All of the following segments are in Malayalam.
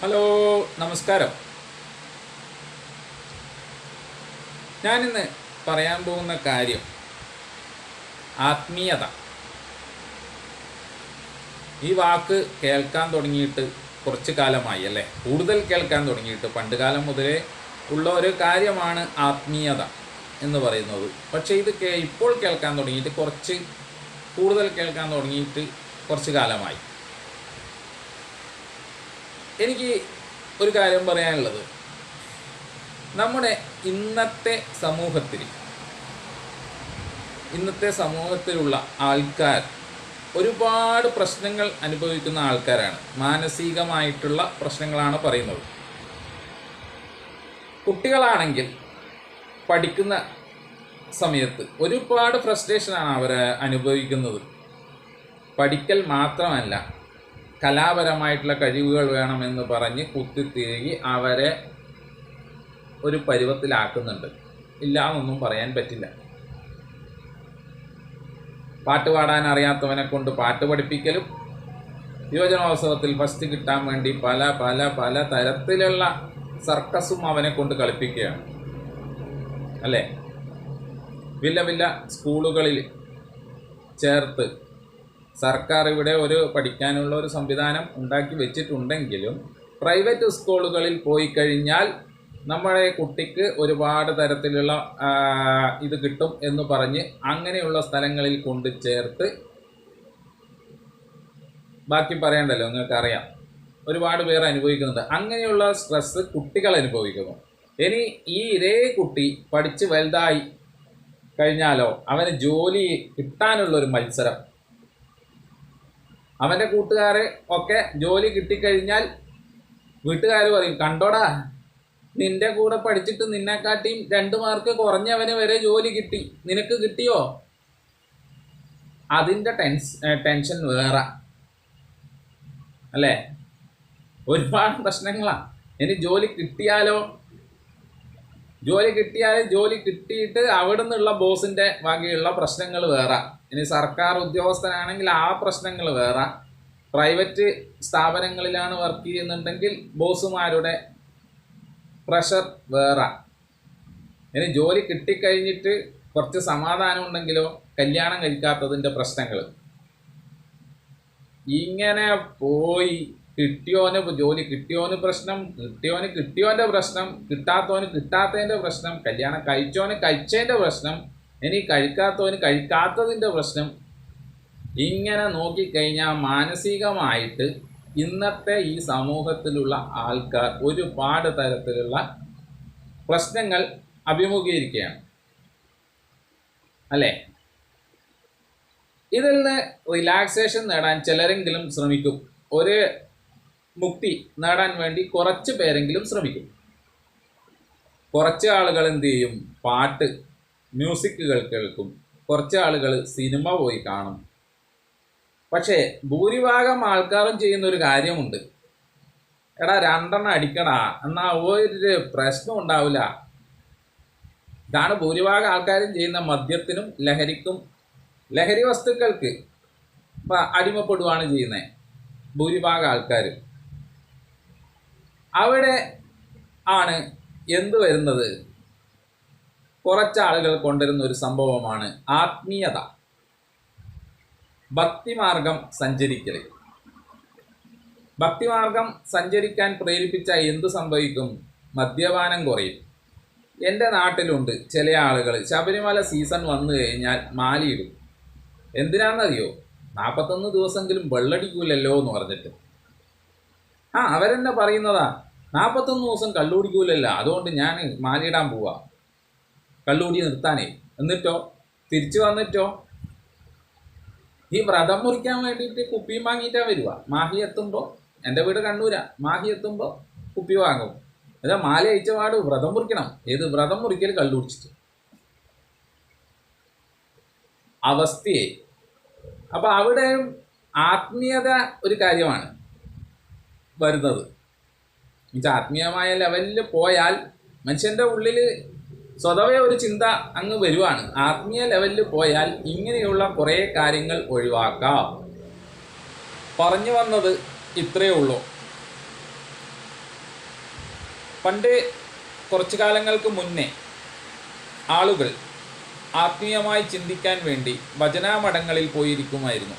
ഹലോ നമസ്കാരം. ഞാനിന്ന് പറയാൻ പോകുന്ന കാര്യം ആത്മീയത. ഈ വാക്ക് കേൾക്കാൻ തുടങ്ങിയിട്ട് കുറച്ച് കാലമായി അല്ലേ? കൂടുതൽ കേൾക്കാൻ തുടങ്ങിയിട്ട് പണ്ട് കാലം മുതലേ ഉള്ള ഒരു കാര്യമാണ് ആത്മീയത എന്ന് പറയുന്നത്. പക്ഷേ ഇത് ഇപ്പോൾ കേൾക്കാൻ തുടങ്ങിയിട്ട് കുറച്ച് കൂടുതൽ കേൾക്കാൻ തുടങ്ങിയിട്ട് കുറച്ച് കാലമായി. എനിക്ക് ഒരു കാര്യം പറയാനുള്ളത്. നമ്മുടെ ഇന്നത്തെ സമൂഹത്തിൽ ഇന്നത്തെ സമൂഹത്തിലുള്ള ആൾക്കാർ ഒരുപാട് പ്രശ്നങ്ങൾ അനുഭവിക്കുന്ന ആൾക്കാരാണ്. മാനസികമായിട്ടുള്ള പ്രശ്നങ്ങളാണ് പറയുന്നത്. കുട്ടികളാണെങ്കിൽ പഠിക്കുന്ന സമയത്ത് ഒരുപാട് ഫ്രസ്ട്രേഷനാണ് അവർ അനുഭവിക്കുന്നത്. പഠിക്കൽ മാത്രമല്ല കലാപരമായിട്ടുള്ള കഴിവുകൾ വേണമെന്ന് പറഞ്ഞ് കുത്തിത്തിരുകി അവരെ ഒരു പരുവത്തിലാക്കുന്നുണ്ട്. ഇല്ല എന്നൊന്നും പറയാൻ പറ്റില്ല. പാട്ട് പാടാൻ അറിയാത്തവനെ കൊണ്ട് പാട്ട് പഠിപ്പിക്കലും യുവജനോത്സവത്തിൽ ഫസ്റ്റ് കിട്ടാൻ വേണ്ടി പല പല പല തരത്തിലുള്ള സർക്കസും അവനെ കൊണ്ട് കളിപ്പിക്കുകയാണ്. അല്ലേ? വില്ല വില്ല സ്കൂളുകളിൽ ചേർത്ത് സർക്കാർ ഇവിടെ ഒരു പഠിക്കാനുള്ള ഒരു സംവിധാനം ഉണ്ടാക്കി വെച്ചിട്ടുണ്ടെങ്കിലും പ്രൈവറ്റ് സ്കൂളുകളിൽ പോയി കഴിഞ്ഞാൽ നമ്മുടെ കുട്ടിക്ക് ഒരുപാട് തരത്തിലുള്ള ഇത് കിട്ടും എന്ന് പറഞ്ഞ് അങ്ങനെയുള്ള സ്ഥലങ്ങളിൽ കൊണ്ട് ചേർത്ത് ബാക്കി പറയണ്ടല്ലോ നിങ്ങൾക്കറിയാം. ഒരുപാട് പേർ അനുഭവിക്കുന്നുണ്ട്. അങ്ങനെയുള്ള സ്ട്രെസ് കുട്ടികൾ അനുഭവിക്കുന്നു. ഇനി ഈ ഇതേ കുട്ടി പഠിച്ച് വലുതായി കഴിഞ്ഞാലോ അവന് ജോലി കിട്ടാനുള്ള ഒരു മത്സരം അവന്റെ കൂട്ടുകാരെ ഒക്കെ ജോലി കിട്ടിക്കഴിഞ്ഞാൽ വീട്ടുകാർ പറയും കണ്ടോടാ നിന്റെ കൂടെ പഠിച്ചിട്ട് നിന്നെക്കാട്ടിയും രണ്ട് മാർക്ക് കുറഞ്ഞവന് വരെ ജോലി കിട്ടി. നിനക്ക് കിട്ടിയോ? അതിന്റെ ടെൻസ് ടെൻഷൻ വേറെ. അല്ലേ? ഒരുപാട് പ്രശ്നങ്ങളാണ് ഇനി ജോലി കിട്ടിയാലോ ജോലി കിട്ടിയാൽ ജോലി കിട്ടിയിട്ട് അവിടെ നിന്നുള്ള ബോസിന്റെ വകയുള്ള പ്രശ്നങ്ങൾ വേറെ. ഇനി സർക്കാർ ഉദ്യോഗസ്ഥനാണെങ്കിൽ ആ പ്രശ്നങ്ങൾ വേറെ. പ്രൈവറ്റ് സ്ഥാപനങ്ങളിലാണ് വർക്ക് ചെയ്യുന്നുണ്ടെങ്കിൽ ബോസുമാരുടെ പ്രഷർ വേറെ. ഇനി ജോലി കിട്ടിക്കഴിഞ്ഞിട്ട് കുറച്ച് സമാധാനം ഉണ്ടെങ്കിലോ കല്യാണം കഴിക്കാത്തതിന്റെ പ്രശ്നങ്ങൾ. ഇങ്ങനെ പോയി കിട്ടിയോന് ജോലി കിട്ടിയോന് പ്രശ്നം കിട്ടിയോന് കിട്ടിയോന്റെ പ്രശ്നം കിട്ടാത്തവന് കിട്ടാത്തതിന്റെ പ്രശ്നം കല്യാണം കഴിച്ചോന് കഴിച്ചതിന്റെ പ്രശ്നം ഇനി കഴിക്കാത്തവന് കഴിക്കാത്തതിന്റെ പ്രശ്നം ഇങ്ങനെ നോക്കിക്കഴിഞ്ഞാൽ മാനസികമായിട്ട് ഇന്നത്തെ ഈ സമൂഹത്തിലുള്ള ആൾക്കാർ ഒരുപാട് തരത്തിലുള്ള പ്രശ്നങ്ങൾ അഭിമുഖീകരിക്കുകയാണ്. അല്ലേ? ഇതിൽ നിന്ന് റിലാക്സേഷൻ നേടാൻ ചിലരെങ്കിലും ശ്രമിക്കും. ഒരു മുക്തി നേടാൻ വേണ്ടി കുറച്ച് പേരെങ്കിലും ശ്രമിക്കും. കുറച്ച് ആളുകൾ എന്ത് ചെയ്യും? പാട്ട് മ്യൂസിക്കുകൾ കേൾക്കും. കുറച്ച് ആളുകൾ സിനിമ പോയി കാണും. പക്ഷേ ഭൂരിഭാഗം ആൾക്കാരും ചെയ്യുന്ന ഒരു കാര്യമുണ്ട്. എടാ രണ്ടെണ്ണം അടിക്കടാ. എന്നാ ഒരു പ്രശ്നം ഉണ്ടാവില്ല. ഇതാണ് ഭൂരിഭാഗം ആൾക്കാരും ചെയ്യുന്ന മദ്യത്തിനും ലഹരിക്കും ലഹരി വസ്തുക്കൾക്ക് അടിമപ്പെടുവാണ് ചെയ്യുന്നത് ഭൂരിഭാഗം ആൾക്കാർ അവിടെ ആണ് എന്ത് വരുന്നത്? കുറച്ചാളുകൾ കൊണ്ടുവരുന്ന ഒരു സംഭവമാണ് ആത്മീയത. ഭക്തിമാർഗം സഞ്ചരിക്കൽ ഭക്തിമാർഗം സഞ്ചരിക്കാൻ പ്രേരിപ്പിച്ച എന്ത് സംഭവിക്കും? മദ്യപാനം കുറയും. എന്റെ നാട്ടിലുണ്ട് ചില ആളുകൾ. ശബരിമല സീസൺ വന്നു കഴിഞ്ഞാൽ മാലിയിടും. എന്തിനാണെന്നറിയോ? നാൽപ്പത്തൊന്ന് ദിവസമെങ്കിലും വെള്ളടിക്കൂലല്ലോ എന്ന് പറഞ്ഞിട്ട്. ആ അവരെന്നെ പറയുന്നതാ നാൽപ്പത്തൊന്ന് ദിവസം കള്ളുടിക്കൂലല്ല അതുകൊണ്ട് ഞാൻ മാലയിടാൻ പോവാ. കള്ളുടി നിർത്താനേ. എന്നിട്ടോ? തിരിച്ചു വന്നിട്ടോ? ഈ വ്രതം മുറിക്കാൻ വേണ്ടിയിട്ട് കുപ്പിയും വാങ്ങിയിട്ടാ വരിക മാഹി എത്തുമ്പോൾ എന്റെ വീട് കണ്ണൂരാ. മാഹി എത്തുമ്പോൾ കുപ്പി വാങ്ങും. അതാ മാല അയച്ച പാട് വ്രതം മുറിക്കണം. ഏത് വ്രതം മുറിക്കൽ കള്ളുടിച്ചിട്ട് അവസ്ഥയെ. അപ്പൊ അവിടെ ആത്മീയത ഒരു കാര്യമാണ് വരുന്നത്. എന്നുവെച്ചാൽ ആത്മീയമായ ലെവലിൽ പോയാൽ മനുഷ്യന്റെ ഉള്ളിൽ സ്വതവേ ഒരു ചിന്ത അങ്ങ് വരുവാണ്. ആത്മീയ ലെവലിൽ പോയാൽ ഇങ്ങനെയുള്ള കുറേ കാര്യങ്ങൾ ഒഴിവാക്കാം. പറഞ്ഞു വന്നത് ഇത്രയേ ഉള്ളൂ. പണ്ട് കുറച്ചു കാലങ്ങൾക്ക് മുന്നേ ആളുകൾ ആത്മീയമായി ചിന്തിക്കാൻ വേണ്ടി വചനാമഠങ്ങളിൽ പോയിരിക്കുമായിരുന്നു.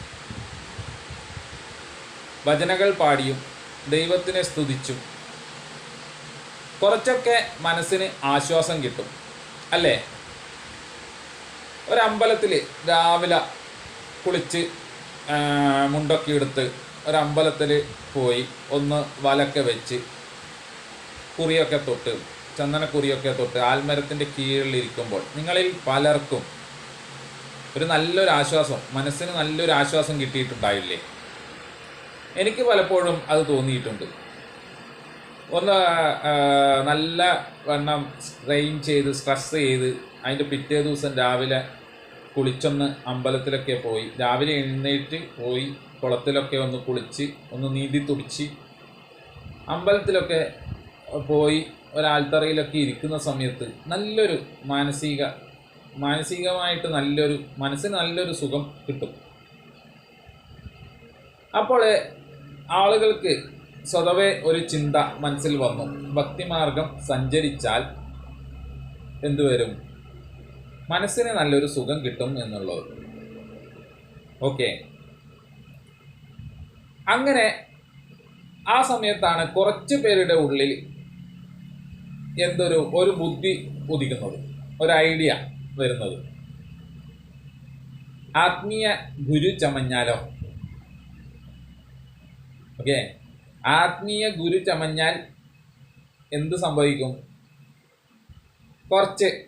ഭജനകൾ പാടിയും ദൈവത്തിനെ സ്തുതിച്ചും കുറച്ചൊക്കെ മനസ്സിന് ആശ്വാസം കിട്ടും. അല്ലേ? ഒരമ്പലത്തിൽ രാവിലെ കുളിച്ച് മുണ്ടൊക്കെ എടുത്ത് ഒരമ്പലത്തിൽ പോയി ഒന്ന് വലക്കെ വെച്ച് കുറിയൊക്കെ തൊട്ട് ചന്ദനക്കുറിയൊക്കെ തൊട്ട് ആൽമരത്തിന്റെ കീഴിലിരിക്കുമ്പോൾ നിങ്ങളിൽ പലർക്കും ഒരു നല്ലൊരു ആശ്വാസം മനസ്സിന് നല്ലൊരു ആശ്വാസം കിട്ടിയിട്ടുണ്ടായില്ലേ? എനിക്ക് പലപ്പോഴും അത് തോന്നിയിട്ടുണ്ട്. ഒന്ന് നല്ല വണ്ണം സ്ട്രെയിൻ ചെയ്ത് സ്ട്രെസ് ചെയ്ത് അതിന്റെ പിറ്റേ ദിവസം രാവിലെ കുളിച്ചൊന്ന് അമ്പലത്തിലൊക്കെ പോയി. രാവിലെ എഴുന്നേറ്റ് പോയി കുളത്തിലൊക്കെ ഒന്ന് കുളിച്ച് ഒന്ന് നീന്തി തുടിച്ച് അമ്പലത്തിലൊക്കെ പോയി ഒരാൽത്തറയിലൊക്കെ ഇരിക്കുന്ന സമയത്ത് നല്ലൊരു മാനസിക മാനസികമായിട്ട് നല്ലൊരു മനസ്സിന് നല്ലൊരു സുഖം കിട്ടും. അപ്പോൾ ആളുകൾക്ക് സ്വതവേ ഒരു ചിന്ത മനസ്സിൽ വന്നു. ഭക്തിമാർഗം സഞ്ചരിച്ചാൽ എന്തുവരും മനസ്സിന് നല്ലൊരു സുഖം കിട്ടും എന്നുള്ളത്. ഓക്കെ. അങ്ങനെ ആ സമയത്താണ് കുറച്ച് പേരുടെ ഉള്ളിൽ എന്തൊരു ഒരു ബുദ്ധി ഉദിക്കുന്നത് ഒരു ഐഡിയ വരുന്നത്. ആത്മീയ ഗുരു ചമഞ്ഞാലോ? ഓക്കെ. ആത്മീയ ഗുരു ചമഞ്ഞാൽ എന്ത് സംഭവിക്കും? കുറച്ച്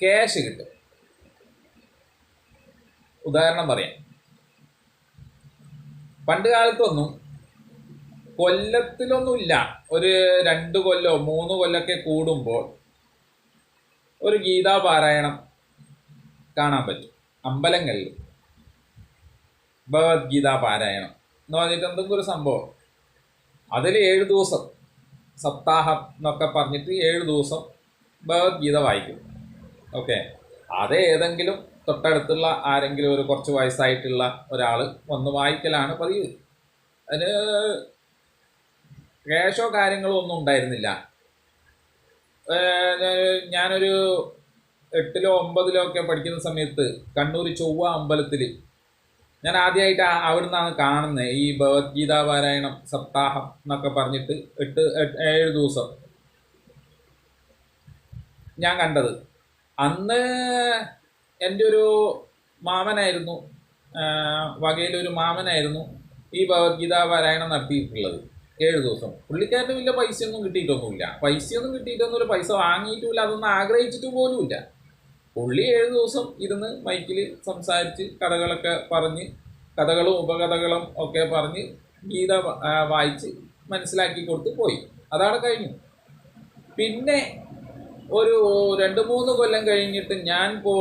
ക്യാഷ് കിട്ടും. ഉദാഹരണം പറയാം. പണ്ട് കാലത്തൊന്നും കൊല്ലത്തിലൊന്നുമില്ല. ഒരു രണ്ട് കൊല്ലോ മൂന്ന് കൊല്ലൊക്കെ കൂടുമ്പോൾ ഒരു ഗീതാപാരായണം കാണാൻ പറ്റും. അമ്പലങ്ങളിൽ ഭഗവത്ഗീതാ പാരായണം എന്ന് പറഞ്ഞിട്ട് എന്തെങ്കിലും ഒരു സംഭവം അതിൽ ഏഴ് ദിവസം. സപ്താഹം എന്നൊക്കെ പറഞ്ഞിട്ട് ഏഴ് ദിവസം ഭഗവത്ഗീത വായിക്കും. ഓക്കെ? അത് ഏതെങ്കിലും തൊട്ടടുത്തുള്ള ആരെങ്കിലും ഒരു കുറച്ച് വയസ്സായിട്ടുള്ള ഒരാൾ വന്ന് വായിക്കലാണ് പതിവ്. അതിന് ക്യാഷോ കാര്യങ്ങളോ ഒന്നും ഉണ്ടായിരുന്നില്ല. ഞാനൊരു എട്ടിലോ ഒമ്പതിലോ ഒക്കെ പഠിക്കുന്ന സമയത്ത് കണ്ണൂർ ചൊവ്വ അമ്പലത്തിൽ ഞാൻ ആദ്യമായിട്ട് അവിടുന്ന് അവിടുന്നാണ് കാണുന്നത് ഈ ഭഗവത്ഗീത പാരായണം സപ്താഹം എന്നൊക്കെ പറഞ്ഞിട്ട് എട്ട് ഏഴ് ദിവസം ഞാൻ കണ്ടത്. അന്ന് എന്റെ ഒരു മാമനായിരുന്നു. വകയിലൊരു മാമനായിരുന്നു ഈ ഭഗവത്ഗീത പാരായണം നടത്തിയിട്ടുള്ളത്. ഏഴ് ദിവസം. പുള്ളിക്കാരന് വലിയ പൈസയൊന്നും കിട്ടിയിട്ടൊന്നുമില്ല. പൈസയൊന്നും കിട്ടിയിട്ടൊന്നുമില്ല. പൈസ വാങ്ങിയിട്ടുമില്ല. അതൊന്നും ആഗ്രഹിച്ചിട്ട് പോലുമില്ല. പുള്ളി ഏഴ് ദിവസം ഇരുന്ന് മൈക്കിൽ സംസാരിച്ച് കഥകളൊക്കെ പറഞ്ഞ് കഥകളും ഉപകഥകളും ഒക്കെ പറഞ്ഞ് ഗീത വായിച്ച് മനസ്സിലാക്കി കൊടുത്ത് പോയി. അതാണ് കഴിഞ്ഞു. പിന്നെ ഒരു രണ്ട് മൂന്ന് കൊല്ലം കഴിഞ്ഞിട്ട് ഞാൻ പോ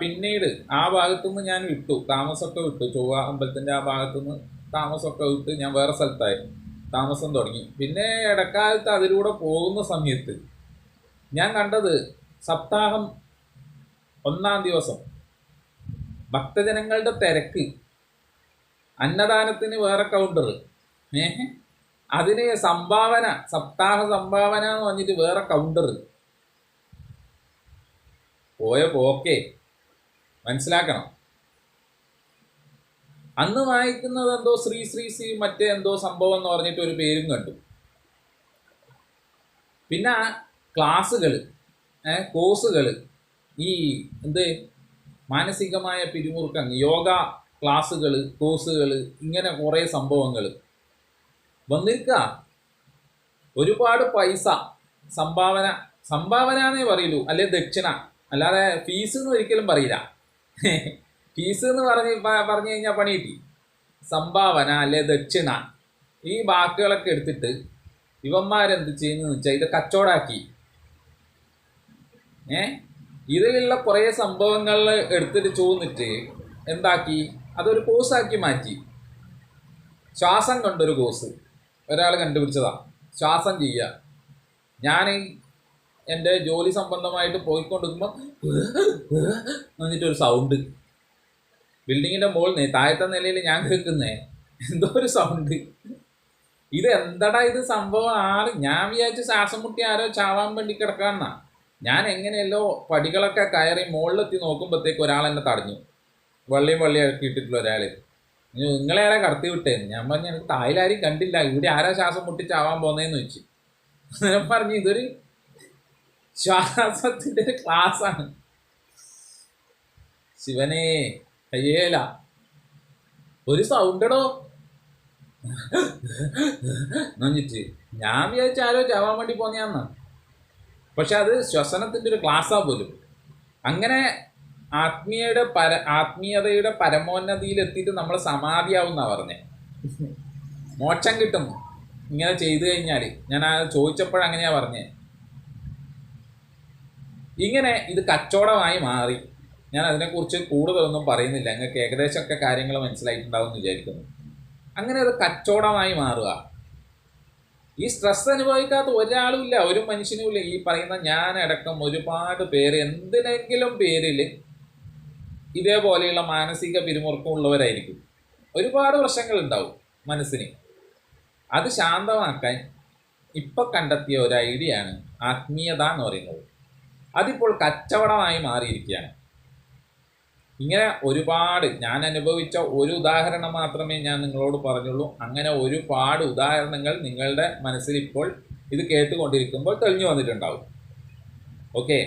പിന്നീട് ആ ഭാഗത്തുനിന്ന് ഞാൻ വിട്ടു. താമസമൊക്കെ വിട്ടു. ചൊവ്വ അമ്പലത്തിന്റെ ആ ഭാഗത്തുനിന്ന് താമസമൊക്കെ വിട്ട് ഞാൻ വേറെ സ്ഥലത്തായി താമസം തുടങ്ങി. പിന്നെ ഇടക്കാലത്ത് അതിലൂടെ പോകുന്ന സമയത്ത് ഞാൻ കണ്ടത് സപ്താഹം ഒന്നാം ദിവസം. ഭക്തജനങ്ങളുടെ തിരക്ക്. അന്നദാനത്തിന് വേറെ കൗണ്ടർ ഏഹ് അതിന് സംഭാവന സപ്താഹ സംഭാവന എന്ന് പറഞ്ഞിട്ട് വേറെ കൗണ്ടർ പോയ പോക്കെ. മനസ്സിലാക്കണം. അന്ന് വായിക്കുന്നത് എന്തോ ശ്രീ ശ്രീ ശ്രീ മറ്റേ എന്തോ സംഭവം എന്ന് പറഞ്ഞിട്ട് ഒരു പേരും കണ്ടു. പിന്നെ ക്ലാസ്സുകൾ കോഴ്സുകൾ ഈ എന്ത് മാനസികമായ പിരിമുറുക്കം യോഗ ക്ലാസ്സുകൾ കോഴ്സുകൾ ഇങ്ങനെ കുറേ സംഭവങ്ങൾ. വന്നിരിക്കുക ഒരുപാട് പൈസ സംഭാവന സംഭാവന എന്നേ പറയൂ അല്ലെ ദക്ഷിണ. അല്ലാതെ ഫീസ് എന്ന് ഒരിക്കലും പറയില്ല. ഫീസ് എന്ന് പറഞ്ഞ് പറഞ്ഞു കഴിഞ്ഞാൽ പണി കിട്ടി. സംഭാവന അല്ലെ ദക്ഷിണ. ഈ വാക്കുകളൊക്കെ എടുത്തിട്ട് ഇവന്മാരെന്ത് ചെയ്യുന്നതെന്ന് വെച്ചാൽ ഇത് കച്ചവടാക്കി. ഏ? ഇതിലുള്ള കുറേ സംഭവങ്ങൾ എടുത്തിട്ട് ചോന്നിട്ട് എന്താക്കി? അതൊരു കോഴ്സാക്കി മാറ്റി. ശ്വാസം കണ്ടൊരു കോഴ്സ് ഒരാൾ കണ്ടുപിടിച്ചതാണ് ശ്വാസം ചെയ്യുക. ഞാൻ എന്റെ ജോലി സംബന്ധമായിട്ട് പോയിക്കൊണ്ടിരിക്കുമ്പോൾ എന്നിട്ടൊരു സൗണ്ട് ബിൽഡിങ്ങിന്റെ മുകളിൽ താഴത്തെ നിലയിൽ ഞാൻ കേൾക്കുന്നേ. എന്തോ ഒരു സൗണ്ട് ഇത് എന്തടാ ഇത് സംഭവം? ആര് ഞാൻ വിചാരിച്ചു ശ്വാസം മുട്ടി ആരോ ചാവാൻ വേണ്ടി കിടക്കാന്നാ. ഞാൻ എങ്ങനെയല്ലോ പടികളൊക്കെ കയറി മുകളിലെത്തി നോക്കുമ്പോഴത്തേക്ക് ഒരാൾ എന്നെ തടഞ്ഞു. വള്ളിയും വള്ളി ഇട്ടിട്ടുള്ള ഒരാൾ നിങ്ങളെ ആരാ കടത്തി വിട്ടേ? ഞാൻ പറഞ്ഞു എനിക്ക് തായിലാരും കണ്ടില്ല. ഇവിടെ ആരാ ശ്വാസം മുട്ടി ചാവാൻ പോന്നേന്ന് വെച്ച് ഞാൻ പറഞ്ഞു ഇതൊരു ശ്വാസത്തിന്റെ ഒരു ക്ലാസ്സാണ്. ശിവനെ അയ്യേല ഒരു സൗണ്ടടോ. എന്നിട്ട് ഞാൻ വിചാരിച്ച ആരോ ചാവാൻ വേണ്ടി പോന്നെയാന്നാ. പക്ഷെ അത് ശ്വസനത്തിന്റെ ഒരു ക്ലാസ്സാ പോലും. അങ്ങനെ ആത്മീയയുടെ പര ആത്മീയതയുടെ പരമോന്നതിയിൽ എത്തിയിട്ട് നമ്മൾ സമാധിയാവുന്ന പറഞ്ഞേ. മോക്ഷം കിട്ടും ഇങ്ങനെ ചെയ്തു കഴിഞ്ഞാൽ ഞാൻ ആ ചോദിച്ചപ്പോഴങ്ങനെയാ പറഞ്ഞേ. ഇങ്ങനെ ഇത് കച്ചവടമായി മാറി. ഞാൻ അതിനെക്കുറിച്ച് കൂടുതലൊന്നും പറയുന്നില്ല. നിങ്ങൾക്ക് ഏകദേശമൊക്കെ കാര്യങ്ങൾ മനസ്സിലായിട്ടുണ്ടാവും എന്ന് വിചാരിക്കുന്നു. അങ്ങനെ അത് കച്ചവടമായി മാറുക. ഈ സ്ട്രെസ് അനുഭവിക്കാത്ത ഒരാളും ഇല്ല ഒരു മനുഷ്യനും ഇല്ല ഈ പറയുന്ന ഞാനടക്കം ഒരുപാട് പേര് എന്തിനെങ്കിലും പേരിൽ ഇതേപോലെയുള്ള മാനസിക പിരിമുറുക്കം ഉള്ളവരായിരിക്കും. ഒരുപാട് പ്രശ്നങ്ങൾ ഉണ്ടാവും മനസ്സിന്. അത് ശാന്തമാക്കാൻ ഇപ്പൊ കണ്ടെത്തിയ ഒരു ഐഡിയ ആണ് ആത്മീയത എന്ന് പറയുന്നത്. അതിപ്പോൾ കച്ചവടമായി മാറിയിരിക്കുകയാണ്. ഇങ്ങനെ ഒരുപാട് ഞാൻ അനുഭവിച്ച ഒരു ഉദാഹരണം മാത്രമേ ഞാൻ നിങ്ങളോട് പറഞ്ഞുള്ളൂ. അങ്ങനെ ഒരുപാട് ഉദാഹരണങ്ങൾ നിങ്ങളുടെ മനസ്സിൽ ഇപ്പോൾ ഇത് കേട്ടുകൊണ്ടിരിക്കുമ്പോൾ തെളിഞ്ഞു വന്നിട്ടുണ്ടാവും. ഓക്കെ?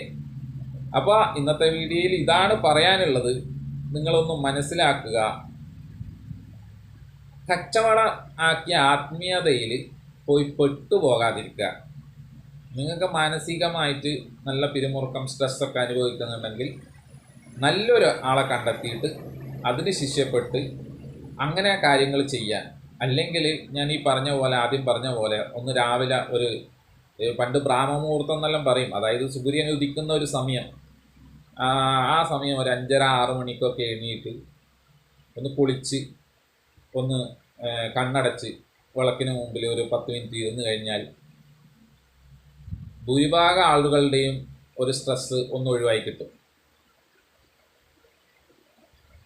അപ്പോൾ ഇന്നത്തെ വീഡിയോയിൽ ഇതാണ് പറയാനുള്ളത്. നിങ്ങളൊന്ന് മനസ്സിലാക്കുക. കച്ചവട ആക്കിയ ആത്മീയതയിൽ പോയി പെട്ടുപോകാതിരിക്കുക നിങ്ങൾക്ക് മാനസികമായിട്ട് നല്ല പിരിമുറുക്കം സ്ട്രെസ്സൊക്കെ അനുഭവിക്കുന്നുണ്ടെങ്കിൽ നല്ലൊരു ആളെ കണ്ടെത്തിയിട്ട് അതിന് ശിഷ്യപ്പെട്ട് അങ്ങനെ കാര്യങ്ങൾ ചെയ്യാൻ. അല്ലെങ്കിൽ ഞാൻ ഈ പറഞ്ഞ പോലെ ആദ്യം പറഞ്ഞ പോലെ ഒന്ന് രാവിലെ ഒരു പണ്ട് ബ്രാഹ്മമുഹൂർത്തം എന്നെല്ലാം പറയും. അതായത് സൂര്യൻ ഉദിക്കുന്ന ഒരു സമയം. ആ സമയം ഒരു അഞ്ചര ആറ് മണിക്കൊക്കെ എണീറ്റ് ഒന്ന് കുളിച്ച് ഒന്ന് കണ്ണടച്ച് വിളക്കിന് മുമ്പിൽ ഒരു പത്ത് മിനിറ്റ് ഇരുന്ന് കഴിഞ്ഞാൽ ഭൂരിഭാഗം ആളുകളുടെയും ഒരു സ്ട്രെസ്സ് ഒന്ന് ഒഴിവായി കിട്ടും.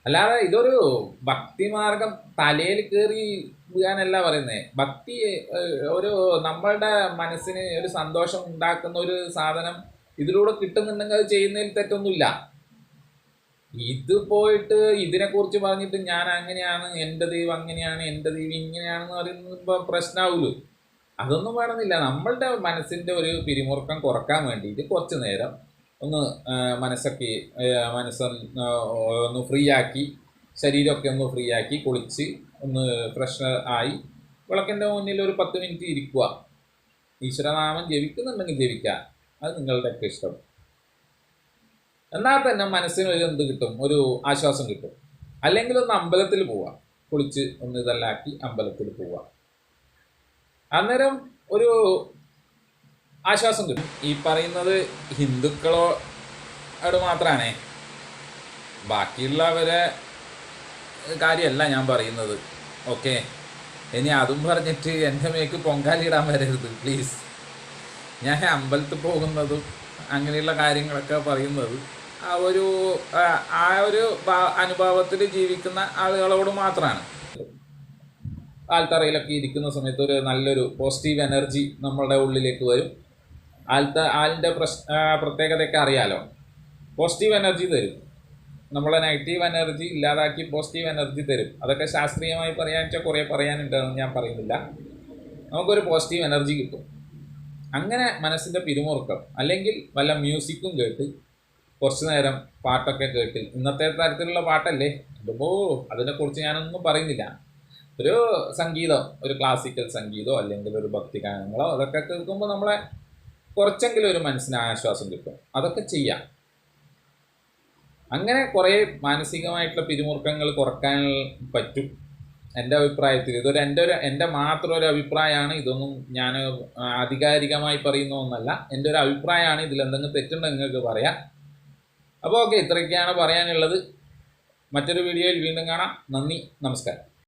അല്ലാതെ ഇതൊരു ഭക്തിമാർഗം തലയിൽ കയറി വീഴാനല്ല പറയുന്നത് ഭക്തി ഒരു നമ്മളുടെ മനസ്സിന് ഒരു സന്തോഷം ഉണ്ടാക്കുന്ന ഒരു സാധനം ഇതിലൂടെ കിട്ടുന്നുണ്ടെങ്കിൽ അത് ചെയ്യുന്നതിൽ തെറ്റൊന്നുമില്ല. ഇത് പോയിട്ട് ഇതിനെക്കുറിച്ച് പറഞ്ഞിട്ട് ഞാൻ അങ്ങനെയാണ് എന്റെ ദൈവം അങ്ങനെയാണ് എന്റെ ദൈവം ഇങ്ങനെയാണെന്ന് പറയുമ്പോൾ പ്രശ്നമാവുമല്ലോ അതൊന്നും വേണമെന്നില്ല. നമ്മളുടെ മനസ്സിന്റെ ഒരു പിരിമുറുക്കം കുറയ്ക്കാൻ വേണ്ടിയിട്ട് കുറച്ച് നേരം ഒന്ന് മനസ്സൊക്കെ മനസ്സ് ഒന്ന് ഫ്രീ ആക്കി ശരീരമൊക്കെ ഒന്ന് ഫ്രീ ആക്കി കുളിച്ച് ഒന്ന് ഫ്രഷ് ആയി വിളക്കിന്റെ മുന്നിൽ ഒരു പത്ത് മിനിറ്റ് ഇരിക്കുക. ഈശ്വരനാമം ജപിക്കുന്നുണ്ടെങ്കിൽ ജപിക്കുക അത് നിങ്ങളുടെയൊക്കെ ഇഷ്ടം. എന്നാൽ തന്നെ മനസ്സിന് ഒരു എന്ത് കിട്ടും? ഒരു ആശ്വാസം കിട്ടും. അല്ലെങ്കിൽ ഒന്ന് അമ്പലത്തിൽ പോവാം. കുളിച്ച് ഒന്ന് ഇതെല്ലാം ആക്കി അമ്പലത്തിൽ പോവാം. അന്നേരം ഒരു ആശ്വാസം കിട്ടും. ഈ പറയുന്നത് ഹിന്ദുക്കളോ ഹിന്ദുക്കളോട് മാത്രമാണേ ബാക്കിയുള്ളവരെ കാര്യമല്ല ഞാൻ പറയുന്നത്. ഓക്കെ? ഇനി അതും പറഞ്ഞിട്ട് എന്റെ മേക്ക് പൊങ്കാലിടാൻ വരരുത് പ്ലീസ്. ഞാൻ അമ്പലത്തിൽ പോകുന്നതും അങ്ങനെയുള്ള കാര്യങ്ങളൊക്കെ പറയുന്നത് ആ ഒരു ആ ഒരു അനുഭവത്തിൽ ജീവിക്കുന്ന ആളുകളോട് മാത്രമാണ് ആൽത്തറയിലൊക്കെ ഇരിക്കുന്ന സമയത്ത് ഒരു നല്ലൊരു പോസിറ്റീവ് എനർജി നമ്മളുടെ ഉള്ളിലേക്ക് വരും. ആൽത്ത ആലിന്റെ പ്രശ് പ്രത്യേകതയൊക്കെ അറിയാലോ? പോസിറ്റീവ് എനർജി തരും. നമ്മളെ നെഗറ്റീവ് എനർജി ഇല്ലാതാക്കി പോസിറ്റീവ് എനർജി തരും. അതൊക്കെ ശാസ്ത്രീയമായി പറയാൻ വെച്ചാൽ കുറേ പറയാനുണ്ടെന്ന് ഞാൻ പറയുന്നില്ല. നമുക്കൊരു പോസിറ്റീവ് എനർജി കിട്ടും. അങ്ങനെ മനസ്സിന്റെ പിരിമുറുക്കം അല്ലെങ്കിൽ വല്ല മ്യൂസിക്കും കേട്ട് കുറച്ച് നേരം പാട്ടൊക്കെ കേട്ട് ഇന്നത്തെ തരത്തിലുള്ള പാട്ടല്ലേ? അതുപോ അതിനെക്കുറിച്ച് ഞാനൊന്നും പറയുന്നില്ല. ഒരു സംഗീതം ഒരു ക്ലാസിക്കൽ സംഗീതമോ അല്ലെങ്കിൽ ഒരു ഭക്തി ഗാനങ്ങളോ അതൊക്കെ കേൾക്കുമ്പോൾ നമ്മളെ കുറച്ചെങ്കിലും ഒരു മനസ്സിന് ആശ്വാസം കിട്ടും. അതൊക്കെ ചെയ്യാം. അങ്ങനെ കുറേ മാനസികമായിട്ടുള്ള പിരിമുറുക്കങ്ങൾ കുറയ്ക്കാൻ പറ്റും. എന്റെ അഭിപ്രായത്തിൽ ഇതൊരു എന്റെ ഒരു എന്റെ മാത്രം ഒരു അഭിപ്രായമാണ്. ഇതൊന്നും ഞാൻ ആധികാരികമായി പറയുന്ന ഒന്നല്ല. എന്റെ ഒരു അഭിപ്രായമാണ്. ഇതിൽ എന്തെങ്കിലും തെറ്റുണ്ടെങ്കിൽ നിങ്ങൾക്ക് പറയാം. അപ്പോൾ ഓക്കെ ഇത്രയൊക്കെയാണ് പറയാനുള്ളത്. മറ്റൊരു വീഡിയോയിൽ വീണ്ടും കാണാം. നന്ദി നമസ്കാരം.